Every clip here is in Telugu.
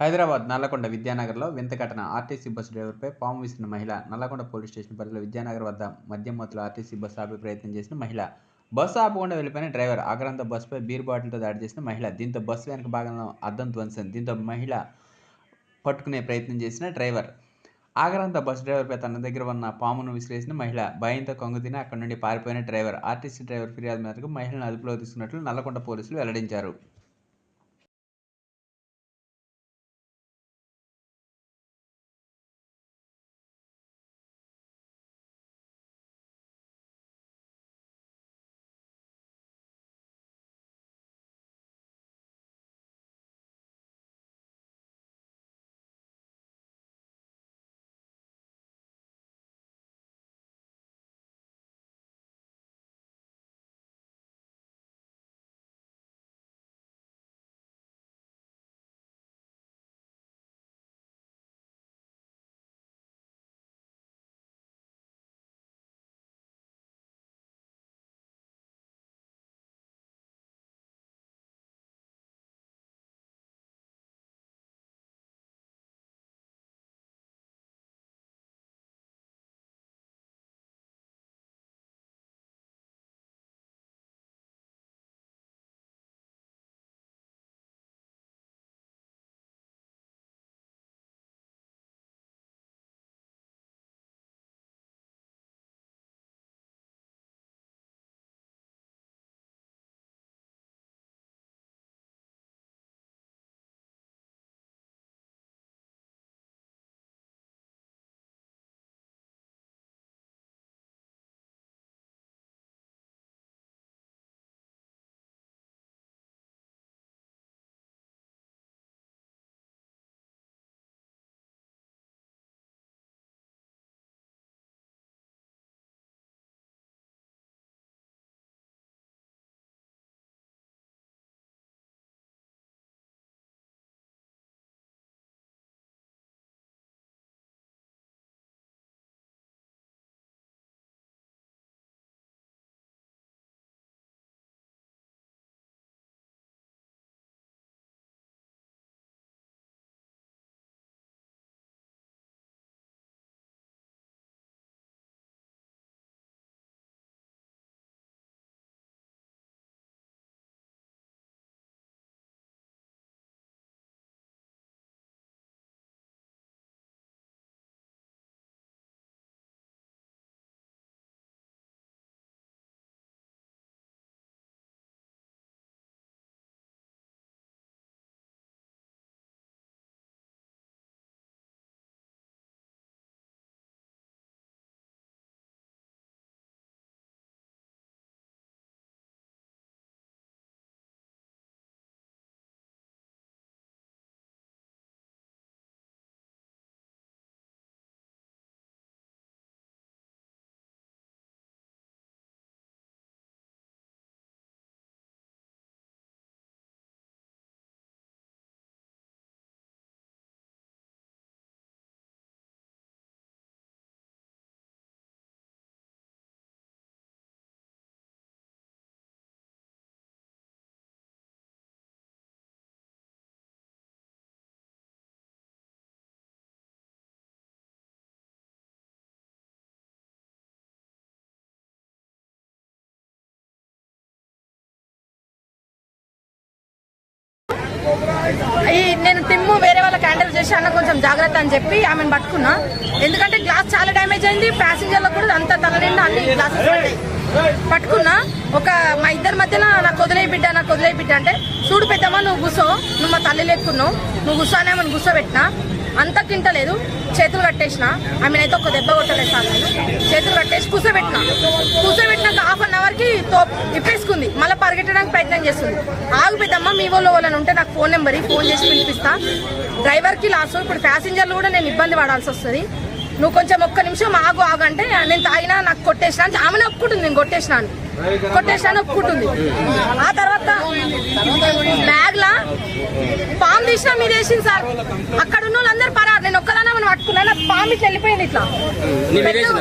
హైదరాబాద్ నల్లకొండ విద్యానగర్లో వింత ఘటన. ఆర్టీసీ బస్సు డ్రైవర్పై పాము విసిరిన మహిళ. నల్లకొండ పోలీస్ స్టేషన్ పరిధిలో విద్యానగర్ వద్ద మద్యం మత్తులో ఆర్టీసీ బస్సు ఆపే ప్రయత్నం చేసిన మహిళ. బస్సు ఆపకుండా వెళ్ళిపోయిన డ్రైవర్ ఆగ్రహంతో బస్సుపై బీర్ బాటిల్తో దాడి చేసిన మహిళ. దీంతో బస్సు వెనక భాగంలో అద్దం ధ్వంసింది దీంతో మహిళ పట్టుకునే ప్రయత్నం చేసిన డ్రైవర్. ఆగరంత బస్ డ్రైవర్పై తన దగ్గర ఉన్న పామును విసిరేసిన మహిళ. భయంతో కొంగుతిని అక్కడి నుండి పారిపోయిన డ్రైవర్. ఆర్టీసీ డ్రైవర్ ఫిర్యాదు మేరకు మహిళను అదుపులో తీసుకున్నట్లు నల్లకొండ పోలీసులు వెల్లడించారు. ఈ నేను తిమ్ము వేరే వాళ్ళకి హ్యాండిల్ చేశాను కొంచెం జాగ్రత్త అని చెప్పి ఆమెను పట్టుకున్నా. ఎందుకంటే గ్లాస్ చాలా డ్యామేజ్ అయింది ప్యాసింజర్లకు కూడా అంత తల నిండా అన్ని గ్లాసెస్ పట్టుకున్నా. ఒక మా ఇద్దరి మధ్యన నాకు బిడ్డ నాకు వదిలే బిడ్డ అంటే చూడు పెద్దమ్మా నువ్వు గుసో నువ్వు మా తల్లి లేకున్నావు నువ్వు కూర్చోనేమని కూర్చోబెట్టినా అంత తింటలేదు చేతులు కట్టేసిన ఆమెనైతే ఒక దెబ్బ కొట్టలేదు సార్ చేతులు కట్టేసి కూర్చోబెట్టిన కూసబెట్టినాక హాఫ్ అన్ అవర్కి తో ఇప్పేసుకుంది మళ్ళీ పరిగెట్టడానికి ప్రయత్నం చేస్తుంది. ఆగు పెద్దమ్మ మీ వాళ్ళు వాళ్ళని ఉంటే నాకు ఫోన్ నెంబర్ ఫోన్ చేసి పిలిపిస్తా. డ్రైవర్కి లాస్ ఇప్పుడు ప్యాసింజర్లు కూడా నేను ఇబ్బంది పడాల్సి వస్తుంది. నువ్వు కొంచెం ఒక్క నిమిషం ఆగు ఆగు అంటే నేను తాగినా నాకు కొట్టేసిన ఆమె ఆమెనే ఒప్పుకుంటుంది నేను కొట్టేసినాను. కొట్టేసిన అని ఒప్పుకుంటుంది. ఆ తర్వాత బ్యాగ్ లా పాము తీసినా మీరు వేసింది సార్. అక్కడ ఉన్న వాళ్ళందరూ పరారు. నేను ఒక్కదానే మనం పట్టుకున్నా పాము ఇట్లా వెళ్ళిపోయింది ఇట్లా.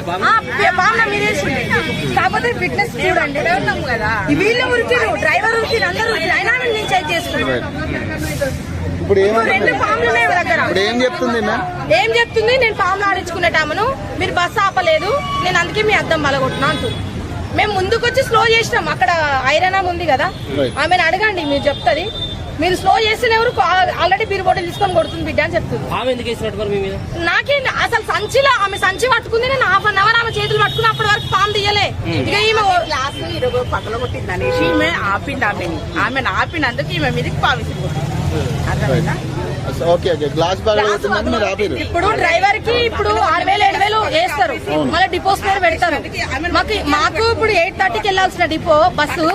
పాము? నా మీద వేసింది. కాకపోతే ఫిట్నెస్ చూడండి. వీళ్ళు ఉరికిరు డ్రైవర్ ఉరికిరు అందరూ ఉరికిరు అయినా నేను చెక్ చేసుకున్నాను ఇప్పుడు ఇప్పుడు ఏం చెప్తుంది ఏం చెప్తుంది? నేను పాములు ఆడించుకునేటామను మీరు బస్సు ఆపలేదు. నేను అందుకే మీ అద్దం బలగొట్టినా అంటూ మేము ముందుకు వచ్చి స్లో చేసినాం. అక్కడ ఐరన్ ఆమె ఉంది కదా. ఆమెను అడగండి మీరు చెప్తుంది. మీరు స్లో చేసిన ఎవరు ఆల్రెడీ బీర్ బాటిల్ తీసుకొని కొడుతుంది బిడ్డ అని చెప్తుంది. ఆమె నాకేం అసలు సంచిలో ఆమె సంచి పట్టుకుంది నేను హాఫ్ అన్ అవర్ ఆమె చేతులు పట్టుకుని అప్పటి వరకు పాము తీయలే. ఇక ఈమె ఓ- గ్లాసు ఇరవై పక్కన కొట్టింది అనేసి ఈమె ఆపింది ఆమెని. ఆమెను ఆపినందుకు ఈమె మీదకి పావిసింది అర్థమైందా? Okay okay. గ్లాస్ బాగా అవుతుందని మీరు ఆపిరు. ఇప్పుడు డ్రైవర్కి ఇప్పుడు ఆరు వేలు ఏడు వేలు వేస్తారు. మళ్ళీ డిపోస్ మీద పెడతారు. మాకు మాకు ఇప్పుడు ఎయిట్ థర్టీకి వెళ్ళాల్సిన డిపో బస్సు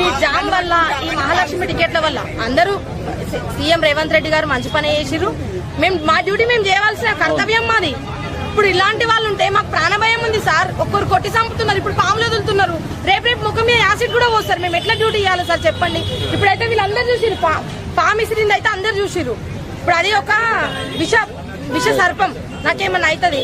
ఈ జామ్ వల్ల ఈ మహాలక్ష్మి టికెట్ల వల్ల. అందరూ సీఎం రేవంత్ రెడ్డి గారు మంచి పని చేసిరు మేము మా డ్యూటీ మేము చేయవలసిన కర్తవ్యం మాది. ఇప్పుడు ఇలాంటి వాళ్ళు ఉంటే మాకు ప్రాణభయం ఉంది సార్. ఒక్కరు కొట్టి చంపుతున్నారు. ఇప్పుడు పాములు వదులుతున్నారు. రేపు రేపు ముఖం మీద యాసిడ్ కూడా పోస్తారు. మేము ఎట్లా డ్యూటీ చేయాలి సార్ చెప్పండి. ఇప్పుడైతే వీళ్ళందరూ చూసిరు పా పాము ఇసిరింది అయితే అందరు చూసిరు ఇప్పుడు అది ఒక విష విష సర్పం. నాకేమన్నా అవుతుంది?